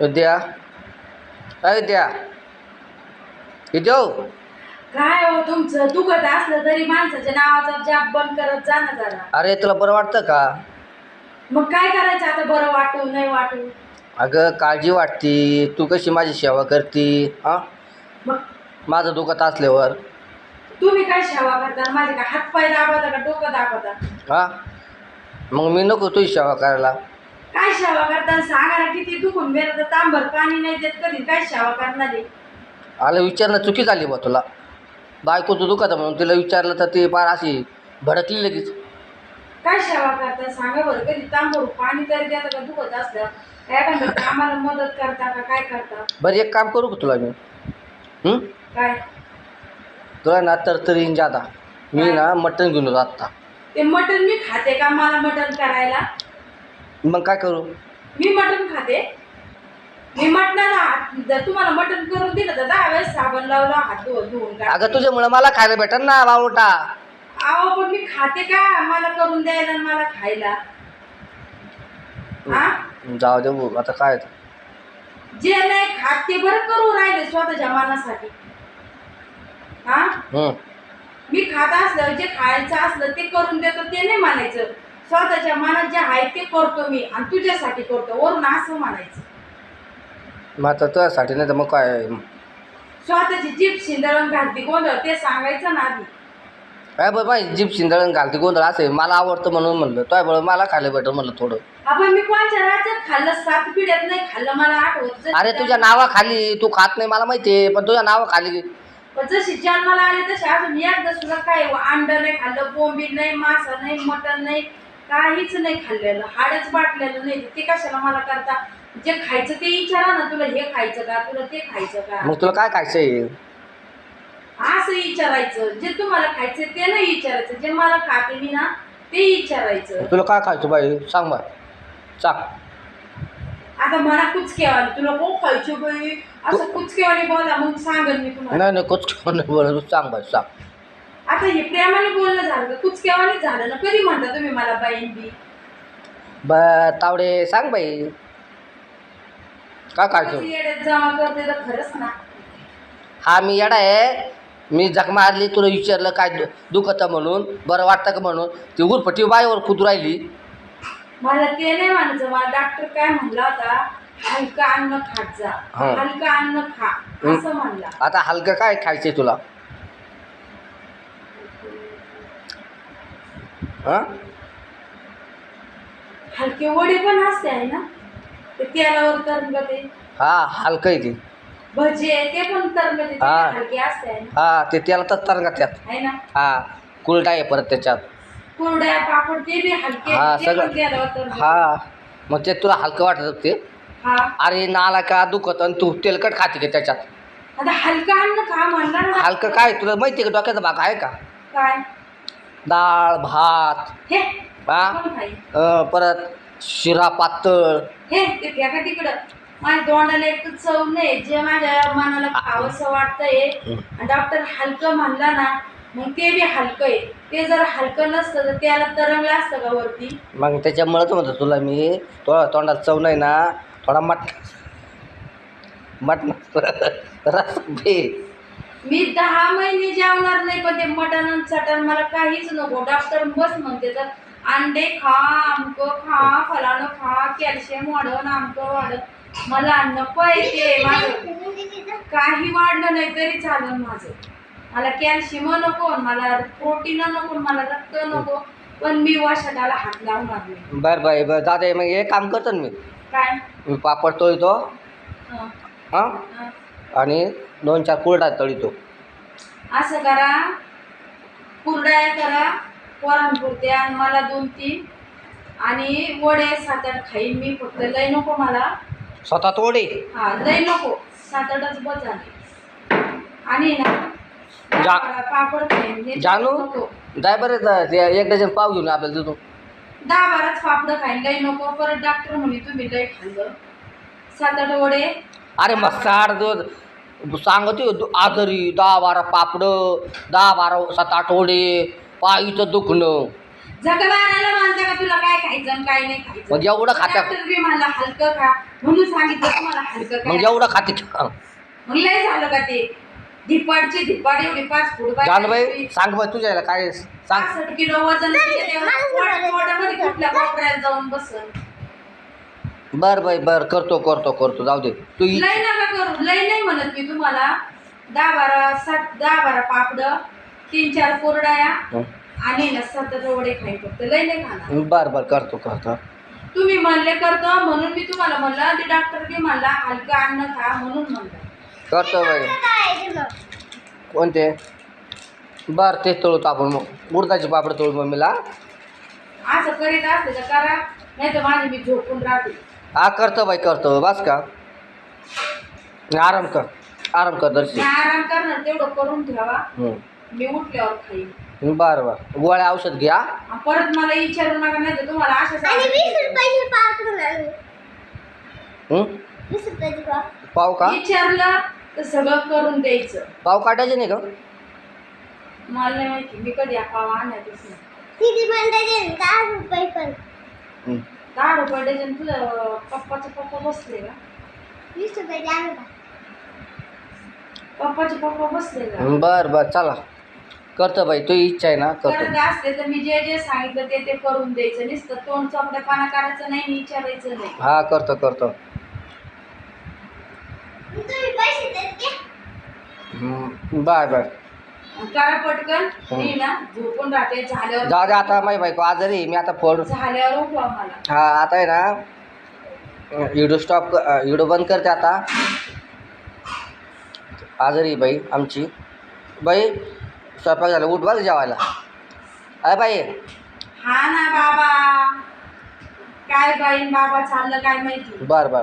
विद्या काय विद्या हो. काय हो तुमचं? दुखत असलं तरी माणसाच्या नावाचा जाप बंद करत जा ना जरा. अरे तुला बरं वाटतं का? मग काय करायचं आता बरं वाटू नाही वाटू? अगं काळजी वाटती. तू कशी माझी सेवा करती? हां? मग? माझं दुखत असल्यावर. तुम्ही काय सेवा करता? माझे काय हात पाय दाबता का डोकं दाबता? हां? मग मी नको तुझी सेवा करायला. काय सेवा करता सांगा ना किती दुखून गेलं तर तांबर पाणी नाही देत कधी काय सेवा करणार आहे? आलं विचारणं चुकी झाली बा तुला. बायको तू दुखत आहे म्हणून तिला विचारलं तर ती फार अशी भडकली लगेच. काय सेवा करता सांगा बरं कधी तांबर पाणी तरी देता का दुखत असलं काय करता आम्हाला मदत करता का काय करता? बरं एक काम करू का तुला मी? हं? काय? तुला ना तरतरीन जादा. मी ना मटण घेऊन येतो आत्ता. ते मटण मी खाते का? मला मटण करायला? मग काय करू? मी मटण खाते. मी मटणाला हात जर तुम्हाला मटण करून दिलं तर दहा वेळेस साबण लावलं हात धुवून अगं तुझ्यामुळं मला खायला भेटल ना बावटा. अहो पण मी खाते का? मला करून द्यायला आणि मला खायला. हा? जाऊ दे भाऊ, आता काय ते. जे नाही खात ते बरं करू राहिले स्वतःच्या मनासाठी. हा? हं. मी खात असलं जे खायचं असलं ते करून देतो ते नाही म्हणायचं. स्वतःच्या मनात जे आहे ते करतो मी आणि तुझ्यासाठी करतो. वरून असं म्हणायचं. मग आता तुझ्यासाठी नाही तर मग काय? स्वतःची जीभ शिंदळून घालती गोंधळ ते सांगायचं ना आधी. काय बरं माझी जीप शिंदळण घालते गोंधळ असे मला आवडतं म्हणून म्हणलं. तो बरं मला खायला भेटल म्हणलं थोडं. आपण मी कोणच्या राज्यात खाल्लं सात पिढ्यात नाही खाल्लं मला आठवत. अरे तुझ्या नावाखाली तू खात नाही मला माहिती आहे पण तुझ्या नावाखाली. पण जशी जन्माला आले तसे अजून एकदा सुद्धा काय अंड नाही खाल्लं बोंबील नाही मासा नाही मटण नाही काहीच नाही खाल्लेलं हाडच बाटलेलं नाही. ते कशाला मला करता? जे खायचं ते विचारा ना तुला हे खायचं का तुला ते खायचं का? मग तुला काय खायचं आहे? असं विचारायचं. जे तुम्हाला खायचं ते नाही विचारायचं. जे मला खाते मी ना ते विचारायचं. तुला काय खायचं बाई? सांग बाय सांग. आता मला कुचकेवाली तुला को खायची बाई? असं कुचकेवाली बोला मग सांगेन मी तुम्हाला. नाही नाही कुछ नाही बोल सांग बाई सांग. आता हे प्रेमाने बोलणं झालं का कुचकेवाने झालं ना कधी म्हणता तुम्ही मला बाईन बी? ब तावडे सांग बाई. काय येड्यात जमा करते तर खरंच ना. हा मी येडा आहे. मी जख मारली तुला विचारलं काय दु दुखत म्हणून बरं वाटतं का म्हणून ती उरपटी बाईवर कुदू राहिली. मला ते नाही म्हणायचं मला डॉक्टर काय म्हणला होता हलका अन्न खात जा हा. हलका अन्न खा असं म्हणला. आता हलकं काय खायचंय तुला? हां? हलके वडे पण असते आहे ना? ते तेलावर तरंगते हा हलकं आहे ती. भजे ते पण तरंगते ते हा. हलके असते आहे ना? हा ते तर तरंगा त्यात आहे ना? हा कुलटा आहे परत त्याच्यात. कुरड्या पापड ते बी हलके हा, ते सगळं. पण तेलावर तरंगते. हा मग ते तुला हलकं वाटत ते? हा. अरे नाला का दुखत आणि तू तेलकट खाते का त्याच्यात? आता हलका अन्न खा म्हणला ना? हलकं काय? तुला माहिती आहे का डोक्याचा भाग आहे का? काय? डाळ भात हे हा? कोण खाईल? अं, परत शिरा पातळ. हे ते फेका तिकडं? माझ्या तोंडाला एक तर चव नाही. जे माझ्या मनाला खावंसं वाटतंय डॉक्टर हलकं म्हणला ना मग ते बी हलकं आहे. ते जर हलकं नसतं तर त्याला तरंगलं असतं का वरती? मग त्याच्यामुळंच म्हणतो तुला मी तो तोंडात चव नाही ना थोडा मट मटण. रस घे मी दहा महिने जेवणार नाही पण ते मटण चटण मला काहीच नको. डॉक्टर बस म्हणते तर अंडे खा आमकं खा फलानं खा कॅल्शियम वाढव आमकं वाढव. मला नको आहे ते माझं. काही वाढलं नाही तरी चालेल माझं. मला कॅल्शियम नको मला प्रोटीन नको मला रक्त नको पण मी वशाला हात लावणार नाही. बरं बाई बरं. दादा मग हे काम करतो ना मी. काय? मी पापड हां? हं. आणि दोन चार कुरडा तळितो. असं करा. कुरड्या करा पोरांपुरते आणि मला दोन तीन. आणि वडे सात आठ खाईन मी फक्त लय नको मला. स्वतः तोडे हा लय नको. सात आठच बस झाले आणि ना जा- दहा पापड खाईन. हे जानू नको. ते एक डझन पाव घेऊन आपल्याला तिथून दहा बाराच पापड खाईन लय नको. परत डॉक्टर म्हणे तुम्ही लय खाल्लं. सात आठ वडे? अरे मग साड दो सांगतो आजारी दहा बारा पापडं दहा बारा सात आठ वडे पायीचं दुखणं. जगवायला म्हणता का तुला काय खायचं आणि काय नाही खायचं? मग एवढं खाता डॉक्टर बी म्हणला हलकं खा. म्हणून सांगितलं तुम्हाला हलकं मग एवढं खाते मग लय झालं का ते? धिपाडची धिपाड एवढी पाच फूट बाई. जानबाई सांग बाई तुझ्या याला काय सांग. पासष्ट किलो वजन तिथे ते पोट- पोटामध्ये कुठल्या कोपऱ्यात जाऊन बसन? बर बाई बर करतो करतो करतो. जाऊ दे. तू इ- लय नका करू. लय नाही म्हणत मी तुम्हाला. दहा बारा सात दहा बारा पापड तीन चार कोरड्या हं. आणि ना सतत वडे खाई फक्त. लय नाही खाणार. बर बर करतो करतो. तुम्ही म्हणले करतो म्हणून मी तुम्हाला म्हणलं ते डॉक्टर बी म्हणला हलकं अन्न खा म्हणून म्हणलं. करतो बाई. कोणते? बर तेच तळूत आपण मग. उडदाचे पापड तळू मम्मीला असं करीत असते तर करा. नाही तर माझी मी झोपून राहते. हा करतो बाई करतो. बस का? आराम कर. आराम कर मी दर्शी आराम करणार तेवढं करून ठेवा. हं. मी उठल्यावर खाईन. बर बर. गोळ्या औषध घ्या. आणि परत मला विचारू नका नाही तर तुम्हाला असं आणि वीस. रुपयाची पाव तुम्हाला हं? वीस रुपयाची पाव. पाव का? विचारलं तर सगळं करून द्यायचं. पाव काटायचे नाही का? मला नाही माहिती मी कधी हा पाव आणायचंच नाही. किती म्हणता दहा रुपये पण. दहा रुपये डझन तुझं पप्पाचे पप्पा बसले का? वीस पप्पाचे पप्पा बसले का? बर बर चला. करतो बाई तुझी इच्छा आहे ना करतो. करत असते तर मी जे जे सांगितलं ते ते करून द्यायचं. नुसतं तोंड चोपड्यापाना करायचं नाही विचारायचं नाही. हा करतो करतो. तुम्ही पैसे देत घ्या. बाय बाय करा पटकन. मी ना झोपून राहते. झाल्यावर जाऊ दे आता माझी बायको आजारी आहे. मी आता फोन झाल्यावर उठवा मला. हा आता आहे ना व्हिडिओ स्टॉप व्हिडिओ बंद करते आता. आजारी आहे बाई आमची. बाई स्वयंपाक झाला उठ बघ जेवायला. अरे बाई. हा ना बाबा. काय बाई बाबा चाललं काय माहिती? बर बर.